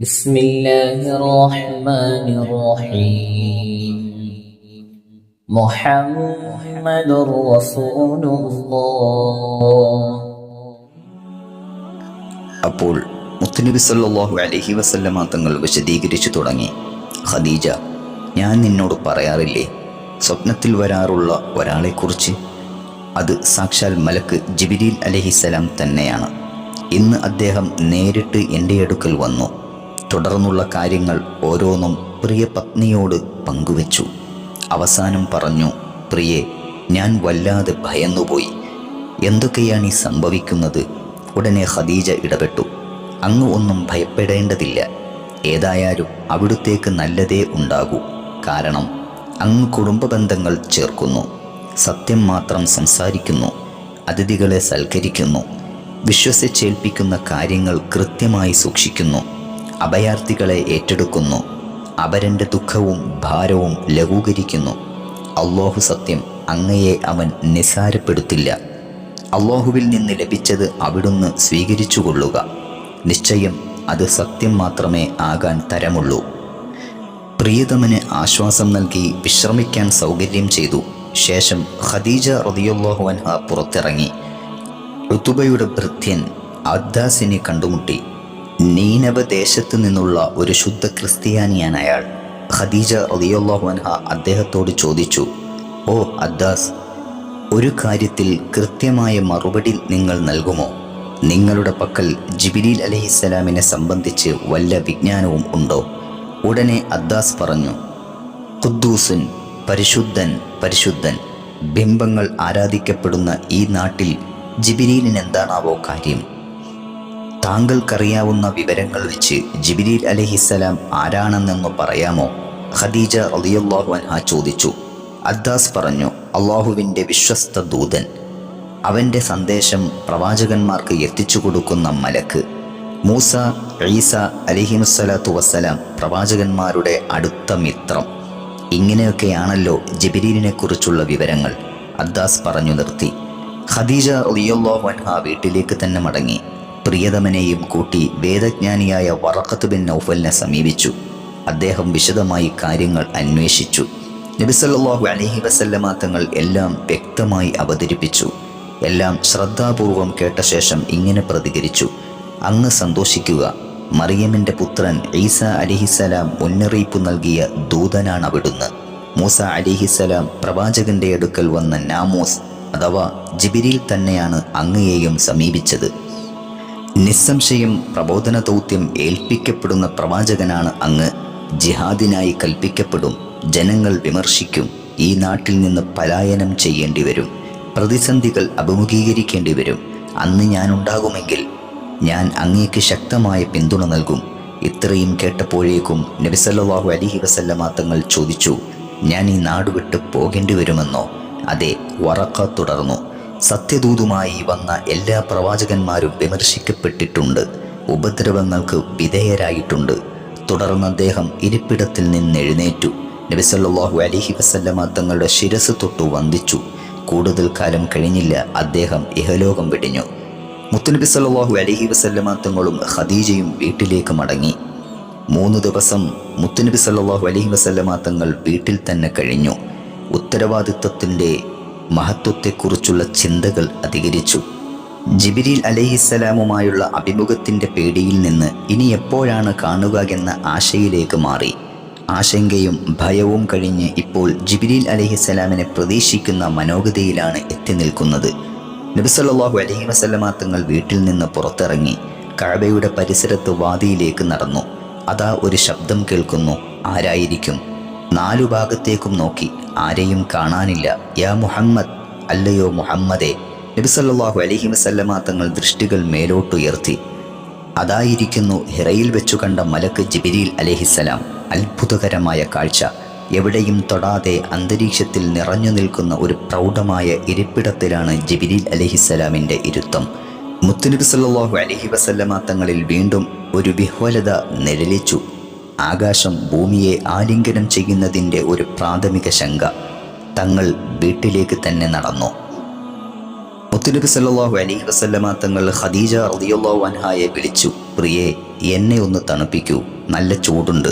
بسم الله الرحمن الرحيم محمد رسول الله അപ്പോൾ മുത്തുനബി സല്ലല്ലാഹു അലൈഹി വസല്ലമ തങ്ങൾ വിശദീകരിച്ചു തുടങ്ങി ഖദീജ ഞാൻ നിന്നോട് പറയാറില്ലേ സ്വപ്നത്തിൽ വരാറുള്ള ഒരാളെക്കുറിച്ച് അത് സാക്ഷാൽ മലക്ക് ജിബിരിൽ അലഹിസലാം തന്നെയാണ് ഇന്ന് അദ്ദേഹം നേരിട്ട് എൻ്റെ അടുക്കൽ വന്നു തുടർന്നുള്ള കാര്യങ്ങൾ ഓരോന്നും പ്രിയ പത്നിയോട് പങ്കുവച്ചു. അവസാനം പറഞ്ഞു പ്രിയെ ഞാൻ വല്ലാതെ ഭയന്നുപോയി. എന്തൊക്കെയാണ് ഈ സംഭവിക്കുന്നത്? ഉടനെ ഖദീജ ഇടപെട്ടു. അങ്ങ് ഒന്നും ഭയപ്പെടേണ്ടതില്ല. ഏതായാലും അവിടുത്തേക്ക് നല്ലതേ ഉണ്ടാകൂ. കാരണം അങ്ങ് കുടുംബ ബന്ധങ്ങൾ ചേർക്കുന്നു. സത്യം മാത്രം സംസാരിക്കുന്നു. അതിഥികളെ സൽക്കരിക്കുന്നു. വിശ്വസിച്ചേൽപ്പിക്കുന്ന കാര്യങ്ങൾ കൃത്യമായി സൂക്ഷിക്കുന്നു. അഭയാർത്ഥികളെ ഏറ്റെടുക്കുന്നു. അവരന്റെ ദുഃഖവും ഭാരവും ലഘൂകരിക്കുന്നു. അള്ളാഹു സത്യം അങ്ങയെ അവൻ നിസാരപ്പെടുത്തില്ല അള്ളാഹുവിൽ നിന്ന് ലഭിച്ചത് അവിടുന്ന് സ്വീകരിച്ചുകൊള്ളുക. നിശ്ചയം അത് സത്യം മാത്രമേ ആകാൻ തരമുള്ളൂ. പ്രിയതമന് ആശ്വാസം നൽകി വിശ്രമിക്കാൻ സൗകര്യം ചെയ്തു. ശേഷം ഖദീജ റതിയുള്ളാഹു അൻഹ പുറത്തിറങ്ങി. ഋതുബയുടെ ഭൃത്യൻ അദ്ദാസിനെ കണ്ടുമുട്ടി. നീനവ ദേശത്ത് നിന്നുള്ള ഒരു ശുദ്ധ ക്രിസ്ത്യാനിയാണ് അയാൾ. ഖദീജ റതിയുള്ളാഹു അൻഹ അദ്ദേഹത്തോട് ചോദിച്ചു ഓ അദ്ദാസ് ഒരു കാര്യത്തിൽ കൃത്യമായ മറുപടി നിങ്ങൾ നൽകുമോ? നിങ്ങളുടെ പക്കൽ ജിബിലീൽ അലഹിസ്സലാമിനെ സംബന്ധിച്ച് വല്ല വിജ്ഞാനവും ഉണ്ടോ? ഉടനെ അദ്ദാസ് പറഞ്ഞു ഖുദ്ദൂസുൻ പരിശുദ്ധൻ പരിശുദ്ധൻ ബിംബങ്ങൾ ആരാധിക്കപ്പെടുന്ന ഈ നാട്ടിൽ ജിബിലീലിന് എന്താണാവോ കാര്യം? താങ്കൾക്കറിയാവുന്ന വിവരങ്ങൾ വെച്ച് ജിബിലീൽ അലഹിസ്സലാം ആരാണെന്നൊന്ന് പറയാമോ? ഖദീജ റളിയല്ലാഹു അൻഹ ചോദിച്ചു. അദ്ദാസ് പറഞ്ഞു അള്ളാഹുവിന്റെ വിശ്വസ്ത ദൂതൻ അവന്റെ സന്ദേശം പ്രവാചകന്മാർക്ക് എത്തിച്ചു കൊടുക്കുന്ന മലക്ക് മൂസ ഈസ അലിഹിമുസ്സലാത്തു വസ്സലാം പ്രവാചകന്മാരുടെ അടുത്ത മിത്രം. ഇങ്ങനെയൊക്കെയാണല്ലോ ജബിരീലിനെ കുറിച്ചുള്ള വിവരങ്ങൾ അദ്ദാസ് പറഞ്ഞു നിർത്തി. ഖദീജ റിയല്ലാഹു വൻഹ വീട്ടിലേക്ക് തന്നെ മടങ്ങി. പ്രിയതമനെയും കൂട്ടി വേദജ്ഞാനിയായ വറക്കത്ത് ബിൻ നൗഫലിനെ സമീപിച്ചു. അദ്ദേഹം വിശദമായി കാര്യങ്ങൾ അന്വേഷിച്ചു. നബിസല്ലാഹു അലഹി വസല്ലമ തങ്ങൾ എല്ലാം വ്യക്തമായി അവതരിപ്പിച്ചു. എല്ലാം ശ്രദ്ധാപൂർവം കേട്ട ശേഷം ഇങ്ങനെ പ്രതികരിച്ചു. അങ്ങ് സന്തോഷിക്കുക. മറിയമിന്റെ പുത്രൻ ഈസ അലിഹിസലാം മുന്നറിയിപ്പ് നൽകിയ ദൂതനാണ് അവിടുന്ന്. മൂസ അലിഹിസലാം പ്രവാചകന്റെ അടുക്കൽ വന്ന നാമോസ് അഥവാ ജിബിരിൽ തന്നെയാണ് അങ്ങയെയും സമീപിച്ചത്. നിസ്സംശയം പ്രബോധന ദൗത്യം ഏൽപ്പിക്കപ്പെടുന്ന പ്രവാചകനാണ് അങ്ങ്. ജിഹാദിനായി കൽപ്പിക്കപ്പെടും ജനങ്ങൾ വിമർശിക്കും ഈ നാട്ടിൽ നിന്ന് പലായനം ചെയ്യേണ്ടി വരും പ്രതിസന്ധികൾ അഭിമുഖീകരിക്കേണ്ടി വരും അന്ന് ഞാൻ ഉണ്ടാകുമെങ്കിൽ ഞാൻ അങ്ങേക്ക് ശക്തമായ പിന്തുണ നൽകും. ഇത്രയും കേട്ടപ്പോഴേക്കും നബിസല്ലാഹു അലിഹി വസല്ലമ തങ്ങൾ ചോദിച്ചു ഞാൻ ഈ നാട് വിട്ട് പോകേണ്ടി വരുമെന്നോ അതെ വറക്ക തുടർന്നു. സത്യദൂതുമായി വന്ന എല്ലാ പ്രവാചകന്മാരും വിമർശിക്കപ്പെട്ടിട്ടുണ്ട്. ഉപദ്രവങ്ങൾക്ക് വിധേയരായിട്ടുണ്ട്. തുടർന്ന് അദ്ദേഹം ഇരിപ്പിടത്തിൽ നിന്ന് എഴുന്നേറ്റു. നബിസല്ലാഹു അലിഹി വസല്ലമ തങ്ങളുടെ ശിരസ് തൊട്ടു വന്ദിച്ചു. കൂടുതൽ കാലം കഴിഞ്ഞില്ല അദ്ദേഹം ഇഹലോകം വെടിഞ്ഞു. മുത്തുനബി സല്ലാഹു അലൈഹി വസല്ലമ തങ്ങളും ഖദീജയും വീട്ടിലേക്ക് മടങ്ങി. മൂന്ന് ദിവസം മുത്തുനബി സല്ലാഹു അലഹി വസല്ലമ തങ്ങൾ വീട്ടിൽ തന്നെ കഴിഞ്ഞു. ഉത്തരവാദിത്വത്തിന്റെ മഹത്വത്തെക്കുറിച്ചുള്ള ചിന്തകൾ അധികരിച്ചു. ജിബിരിൽ അലഹിസ്സലാമുമായുള്ള അഭിമുഖത്തിന്റെ പേടിയിൽ നിന്ന് ഇനി എപ്പോഴാണ് കാണുക എന്ന ആശയിലേക്ക് മാറി. ആശങ്കയും ഭയവും കഴിഞ്ഞ് ഇപ്പോൾ ജിബിരിൽ അലഹിസ്സലാമിനെ പ്രതീക്ഷിക്കുന്ന മനോഗതിയിലാണ് എത്തി നിൽക്കുന്നത്. നബിസല്ലാഹു അലഹി വസല്ലമ തങ്ങൾ വീട്ടിൽ നിന്ന് പുറത്തിറങ്ങി കഴബയുടെ പരിസരത്ത് വാദിയിലേക്ക് നടന്നു. അതാ ഒരു ശബ്ദം കേൾക്കുന്നു ആരായിരിക്കും? നാലു ഭാഗത്തേക്കും നോക്കി. ആരെയും കാണാനില്ല. യാ മുഹമ്മദ്. അല്ലയോ മുഹമ്മദേ. നബിസല്ലാഹു അലഹി വസല്ലമ തങ്ങൾ ദൃഷ്ടികൾ മേലോട്ടുയർത്തി അതായിരിക്കുന്നു ഹിറയിൽ വെച്ചു കണ്ട മലക്ക് ജിബിരിൽ അലഹിസലാം അത്ഭുതകരമായ കാഴ്ച. എവിടെയും തൊടാതെ അന്തരീക്ഷത്തിൽ നിറഞ്ഞു നിൽക്കുന്ന ഒരു പ്രൗഢമായ ഇരിപ്പിടത്തിലാണ് ജിബിരിൽ അലഹിസലാമിന്റെ ഇരുത്തം. മുത്തുനബി സല്ലാഹു അലഹി വസല്ലമ തങ്ങളിൽ വീണ്ടും ഒരു വിഹ്വലത നിഴലിച്ചു. ആകാശം ഭൂമിയെ ആലിംഗനം ചെയ്യുന്നതിന്റെ ഒരു പ്രാഥമിക ശങ്ക. തങ്ങൾ വീട്ടിലേക്ക് തന്നെ നടന്നു. മുത്തുനബി സല്ലാഹു അലൈഹി വസല്ലമ തങ്ങൾ ഖദീജ റളിയല്ലാഹു അൻഹായെ വിളിച്ചു പ്രിയെ എന്നെ ഒന്ന് തണുപ്പിക്കൂ നല്ല ചൂടുണ്ട്.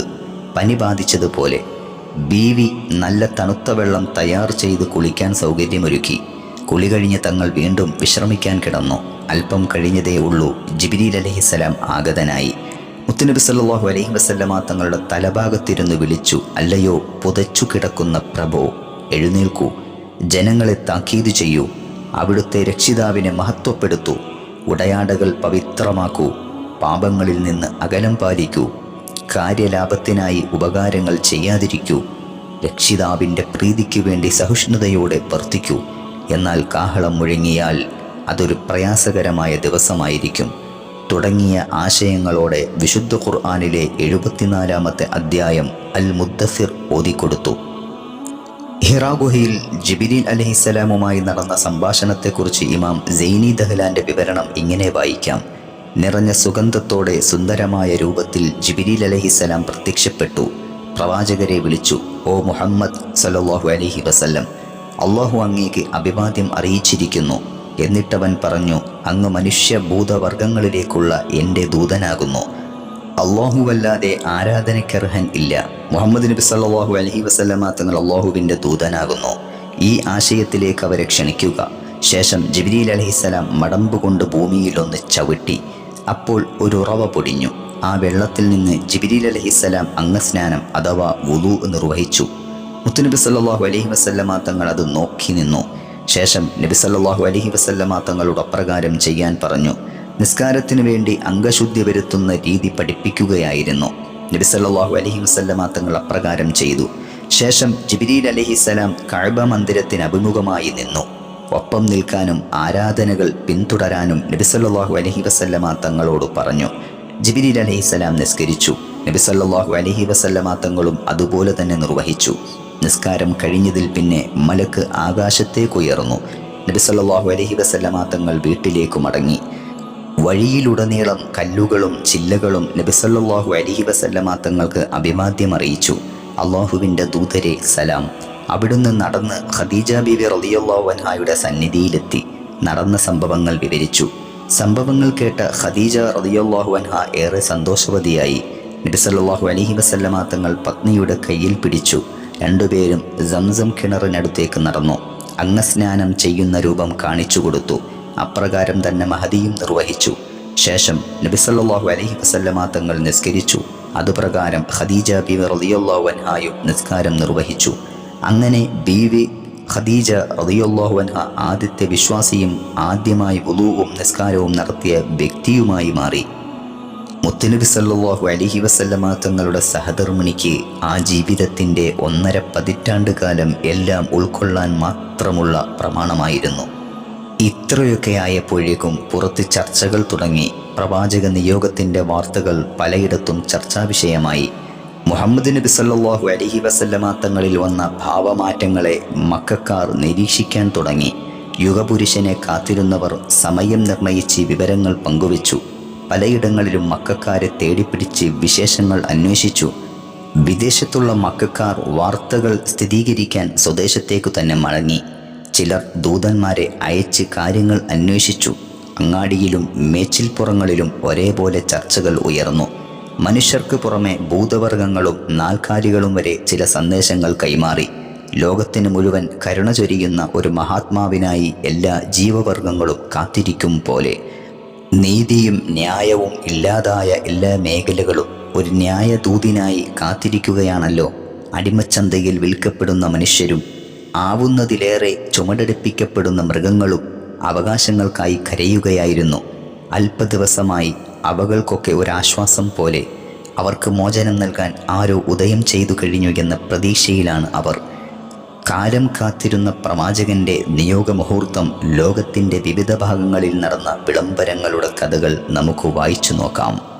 പനി ബാധിച്ചതുപോലെ. ബീവി നല്ല തണുത്ത വെള്ളം തയ്യാർ ചെയ്ത് കുളിക്കാൻ സൗകര്യമൊരുക്കി. കുളി കഴിഞ്ഞ് തങ്ങൾ വീണ്ടും വിശ്രമിക്കാൻ കിടന്നു. അല്പം കഴിഞ്ഞതേ ഉള്ളൂ. ജിബിരിൽ അലഹിസലാം ആഗതനായി. മുത്തുനബി സല്ലാഹു അലൈഹി വസല്ലമ തങ്ങളുടെ തലഭാഗത്തിരുന്ന് വിളിച്ചു അല്ലയോ പുതച്ചു കിടക്കുന്ന പ്രഭോ എഴുന്നേൽക്കൂ ജനങ്ങളെ താക്കീത് ചെയ്യൂ അവിടുത്തെ രക്ഷിതാവിനെ മഹത്വപ്പെടുത്തൂ ഉടയാടകൾ പവിത്രമാക്കൂ പാപങ്ങളിൽ നിന്ന് അകലം പാലിക്കൂ കാര്യലാഭത്തിനായി ഉപകാരങ്ങൾ ചെയ്യാതിരിക്കൂ രക്ഷിതാവിന്റെ പ്രീതിക്ക് വേണ്ടി സഹിഷ്ണുതയോടെ വർത്തിക്കൂ എന്നാൽ കാഹളം മുഴങ്ങിയാൽ അതൊരു പ്രയാസകരമായ ദിവസമായിരിക്കും. തുടങ്ങിയ ആശയങ്ങളോടെ വിശുദ്ധ ഖുർആാനിലെ എഴുപത്തിനാലാമത്തെ അധ്യായം അൽ മുദ്ദസിർ ഓതിക്കൊടുത്തു. ഹിറാ ഗുഹയിൽ അലഹിസ്സലാമുമായി നടന്ന സംഭാഷണത്തെക്കുറിച്ച് ഇമാം സെയ്നി ദഹ്ലാന്റെ വിവരണം ഇങ്ങനെ വായിക്കാം. നിറഞ്ഞ സുഗന്ധത്തോടെ സുന്ദരമായ രൂപത്തിൽ ജിബിരിൽ അലഹിസ്സലാം പ്രത്യക്ഷപ്പെട്ടു. പ്രവാചകരെ വിളിച്ചു ഓ മുഹമ്മദ് സല്ലല്ലാഹു അലഹി വസല്ലം അള്ളാഹു അങ്ങേക്ക് അഭിവാദ്യം അറിയിച്ചിരിക്കുന്നു. എന്നിട്ടവൻ പറഞ്ഞു അങ്ങ് മനുഷ്യ ഭൂതവർഗങ്ങളിലേക്കുള്ള എന്റെ ദൂതനാകുന്നു. അള്ളാഹുവല്ലാതെ ആരാധനയ്ക്കർഹൻ ഇല്ല. മുഹമ്മദ് നബി സല്ലാഹു അലഹി വസല്ലമ തങ്ങൾ അള്ളാഹുവിന്റെ ദൂതനാകുന്നു. ഈ ആശയത്തിലേക്ക് അവരെ ക്ഷണിക്കുക. ശേഷം ജിബ്രീൽ മടമ്പ് കൊണ്ട് ഭൂമിയിലൊന്ന് ചവിട്ടി. അപ്പോൾ ഒരു ഉറവ പൊടിഞ്ഞു. ആ വെള്ളത്തിൽ നിന്ന് ജിബ്രീൽ അലഹിസ്സലാം അംഗസ്നാനം അഥവാ വുലു നിർവഹിച്ചു. മുത്തുനബി സല്ലാഹു അലൈഹി വസല്ലമ തങ്ങൾ അത് നോക്കി നിന്നു. ശേഷം നബിസല്ലാഹു അലഹി വസല്ലമ തങ്ങളോട് അപ്രകാരം ചെയ്യാൻ പറഞ്ഞു. നിസ്കാരത്തിനു വേണ്ടി അംഗശുദ്ധി വരുത്തുന്ന രീതി പഠിപ്പിക്കുകയായിരുന്നു. നബിസല്ലാഹു അലഹി വസല്ലമ തങ്ങൾ അപ്രകാരം ചെയ്തു. ശേഷം ജിബ്രീൽ അലഹിസലാം കഴബ മന്ദിരത്തിന് അഭിമുഖമായി നിന്നു. ഒപ്പം നിൽക്കാനും ആരാധനകൾ പിന്തുടരാനും നബിസല്ലാഹു അലഹി വസല്ലമ തങ്ങളോട് പറഞ്ഞു. ജിബ്രീൽ അലഹിസലാം നിസ്കരിച്ചു. നബിസല്ലാഹു അലൈഹി വസല്ലമ തങ്ങളും അതുപോലെ തന്നെ നിർവഹിച്ചു. നിസ്കാരം കഴിഞ്ഞതിൽ പിന്നെ മലക്ക് ആകാശത്തേക്കുയർന്നു നബിസല്ലാഹു അലഹി വസല്ലമ തങ്ങൾ വീട്ടിലേക്ക് മടങ്ങി. വഴിയിലുടനീളം കല്ലുകളും ചില്ലകളും നബിസല്ലാഹു അലഹി വസല്ലമ തങ്ങൾക്ക് അഭിവാദ്യം അറിയിച്ചു. അള്ളാഹുവിന്റെ ദൂതരെ സലാം. അവിടുന്ന് നടന്ന് ഖദീജ ബീവി റളിയല്ലാഹു അൻഹായുടെ സന്നിധിയിലെത്തി. നടന്ന സംഭവങ്ങൾ വിവരിച്ചു. സംഭവങ്ങൾ കേട്ട ഖദീജ റളിയല്ലാഹു അൻഹ ഏറെ സന്തോഷവതിയായി. നബിസല്ലാഹു അലൈഹി വസല്ലമ തങ്ങൾ പത്നിയുടെ കയ്യിൽ പിടിച്ചു. രണ്ടുപേരും സംസം കിണറിനടുത്തേക്ക് നടന്നു. അംഗസ്നാനം ചെയ്യുന്ന രൂപം കാണിച്ചു കൊടുത്തു. അപ്രകാരം തന്നെ മഹതിയും നിർവഹിച്ചു. ശേഷം നബിസല്ലാഹു അലഹി വസല്ലമാ തങ്ങൾ നിസ്കരിച്ചു. അതുപ്രകാരം ഖദീജ ബി റളിയല്ലാഹു അൻഹായും നിസ്കാരം നിർവഹിച്ചു. അങ്ങനെ ബീവി ഖദീജ റളിയല്ലാഹു അൻഹ ആദ്യത്തെ വിശ്വാസിയും ആദ്യമായി വുളൂവും നിസ്കാരവും നടത്തിയ വ്യക്തിയുമായി മാറി. മുത്തുനബി സല്ലാഹു അലൈഹി വസല്ലമ തങ്ങളുടെ സഹധർമ്മിണിക്ക് ആ ജീവിതത്തിന്റെ ഒന്നര പതിറ്റാണ്ട് കാലം എല്ലാം ഉൾക്കൊള്ളാൻ മാത്രമുള്ള പ്രമാണമായിരുന്നു. ഇത്രയൊക്കെ ആയപ്പോഴേക്കും പുറത്ത് ചർച്ചകൾ തുടങ്ങി. പ്രവാചക നിയോഗത്തിന്റെ വാർത്തകൾ പലയിടത്തും ചർച്ചാ വിഷയമായി മുഹമ്മദ് നബി സല്ലാഹു അലൈഹി വസല്ലമ തങ്ങളിൽ വന്ന ഭാവമാറ്റങ്ങളെ മക്കാർ നിരീക്ഷിക്കാൻ തുടങ്ങി. യുഗപുരുഷനെ കാത്തിരുന്നവർ സമയം നിർണയിച്ച് വിവരങ്ങൾ പങ്കുവച്ചു. പലയിടങ്ങളിലും മക്കാരെ തേടിപ്പിടിച്ച് വിശേഷങ്ങൾ അന്വേഷിച്ചു. വിദേശത്തുള്ള മക്കാർ വാർത്തകൾ സ്ഥിരീകരിക്കാൻ സ്വദേശത്തേക്കു തന്നെ മടങ്ങി. ചിലർ ദൂതന്മാരെ അയച്ച് കാര്യങ്ങൾ അന്വേഷിച്ചു. അങ്ങാടിയിലും മേച്ചിൽപ്പുറങ്ങളിലും ഒരേപോലെ ചർച്ചകൾ ഉയർന്നു. മനുഷ്യർക്ക് പുറമെ ഭൂതവർഗങ്ങളും നാൽക്കാലികളും വരെ ചില സന്ദേശങ്ങൾ കൈമാറി. ലോകത്തിന് മുഴുവൻ കരുണ ചൊരിയുന്ന ഒരു മഹാത്മാവിനായി എല്ലാ ജീവവർഗങ്ങളും കാത്തിരിക്കും പോലെ. നീതിയും ന്യായവും ഇല്ലാതായ എല്ലാ മേഖലകളും ഒരു ന്യായദൂതിനായി കാത്തിരിക്കുകയാണല്ലോ. അടിമച്ചന്തയിൽ വിൽക്കപ്പെടുന്ന മനുഷ്യരും ആവുന്നതിലേറെ ചുമടെടുപ്പിക്കപ്പെടുന്ന മൃഗങ്ങളും അവകാശങ്ങൾക്കായി കരയുകയായിരുന്നു. അല്പദിവസമായി അവകൾക്കൊക്കെ ഒരാശ്വാസം പോലെ അവർക്ക് മോചനം നൽകാൻ ആരോ ഉദയം ചെയ്തു കഴിഞ്ഞു എന്ന പ്രതീക്ഷയിലാണ് അവർ. കാലം കാത്തിരുന്ന പ്രവാചകന്റെ നിയോഗമുഹൂർത്തം ലോകത്തിന്റെ വിവിധ ഭാഗങ്ങളിൽ നടന്ന വിളംബരങ്ങളുടെ കഥകൾ നമുക്ക് വായിച്ചു നോക്കാം.